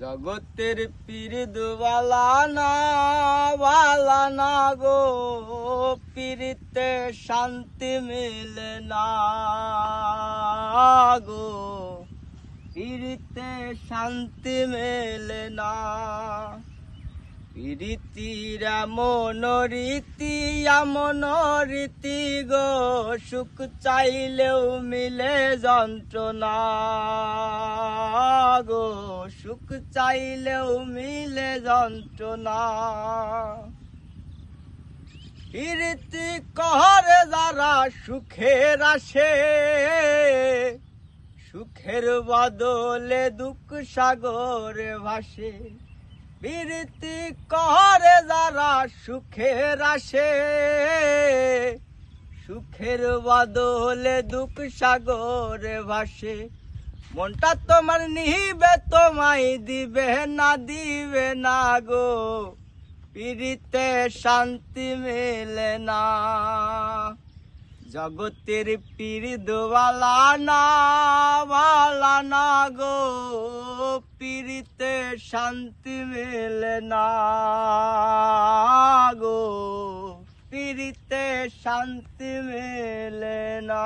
জগতের না বালা না গো পিরিতে শান্তি মিলে না গো। পীরিতে শান্তি মেলে না। রীতি এমন রীতি গো, সুখ চাইলেও মিলে যন্ত্রণা গো, সুখ চাইলেও মিলে যন্ত্রণা। রীতি কহরে যারা সুখের আসে, সুখের বদলে দুঃখ সাগরে ভাসে। প্রীতি করে যারা সুখের আসে। সুখের বদলে দুঃখ সাগরে ভাসে। মনটা তোমার নিবে, তোমায় দিবে না দিবে না গো। পিড়িতে শান্তি মেলে না। জগতের পিড়ি দোয়ালা না বালা না গো। পিড়িতে শান্তি মেলে না গো। পিড়িতে শান্তি মেলে না।